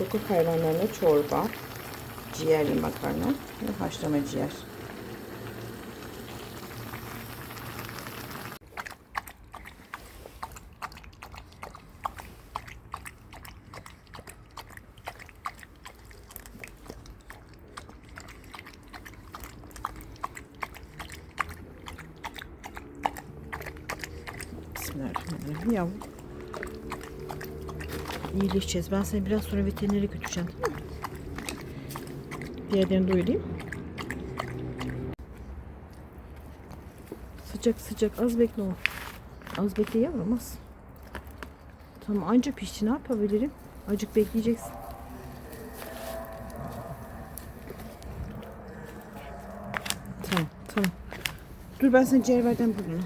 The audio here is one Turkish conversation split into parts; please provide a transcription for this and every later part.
Sokak hayvanlarına çorba, ciğerli makarna ve haşlama ciğer. Bismillahirrahmanirrahim. Yavrum. İyileşeceğiz. Ben seni biraz sonra veterinere götüreceğim değil mi? Diğerlerini doyurayım. Sıcak sıcak. Az bekle o. Az bekle yavrum az. Tamam anca pişti. Ne yapabilirim? Acık bekleyeceksin. Tamam tamam. Dur ben sana ciğerlerden bulurum.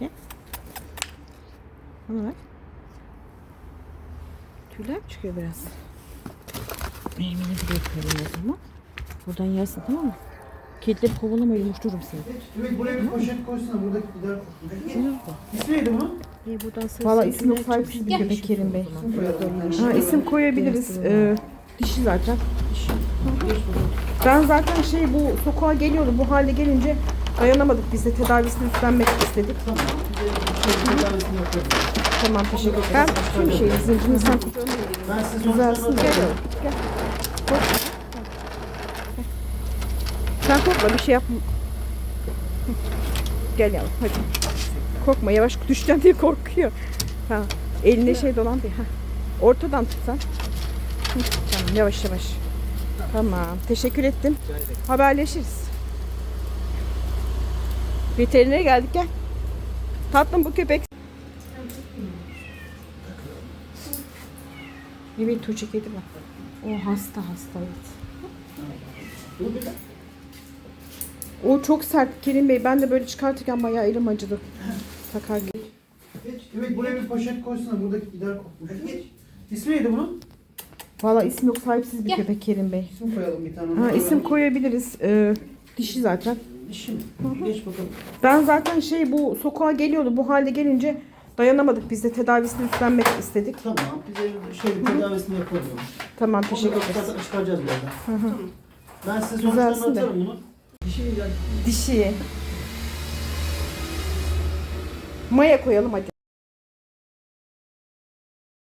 Gel. Bana ver. Tüyler mi çıkıyor biraz? Elimi bir yıkayalım o zaman. Buradan yersin tamam mı? Kedileri kovalama yumuştururum seni. Evet buraya bir poşet koysana buradaki gider. Sinir bu. İsmi neydi bunun? İyi buradan sarı Valla isim yok sahipsiz bir köpek Kerim Bey. Ha, isim koyabiliriz. Ee, dişi zaten. Ben zaten şey bu sokağa geliyordu. Bu hale gelince dayanamadık biz de tedavisini üstlenmek istedik. Tamam. Tamam teşekkür ederim. Ben tüm şeyi zincirini sen tut. Güzelsin. Gel Gel. Sen korkma bir şey yapma. Gel yavrum hadi. Korkma yavaş düşeceğim diye korkuyor. Ha. Eline şey dolan diye. Ha. Ortadan tutsan. Tamam yavaş yavaş. Tamam. Teşekkür ettim. Haberleşiriz. Veterinere geldik gel. Tatlım bu köpek. Evet Tuğçe kedi bak. O hasta hasta evet. O çok sert Kerim Bey. Ben de böyle çıkartırken bayağı elim acıdı. Takarken. Geç. Evet buraya bir poşet koysana buradaki gider kokmuş. İsmi neydi bunun? Valla isim yok sahipsiz bir köpek Kerim Bey. İsim koyalım bir tane. Ha isim koyabiliriz. Ee, dişi zaten. Dişi mi? Geç bakalım. Ben zaten şey bu sokağa geliyordu. Bu hale gelince dayanamadık biz de tedavisini üstlenmek istedik. Tamam. Bize şey tedavisini yaparız. onu. Tamam Onu teşekkür ederiz. çıkar- çıkaracağız birazdan. Ben size Güzelsin sonuçlarını de. atarım bunu. Dişi mi geldi? Dişi. Maya koyalım hadi.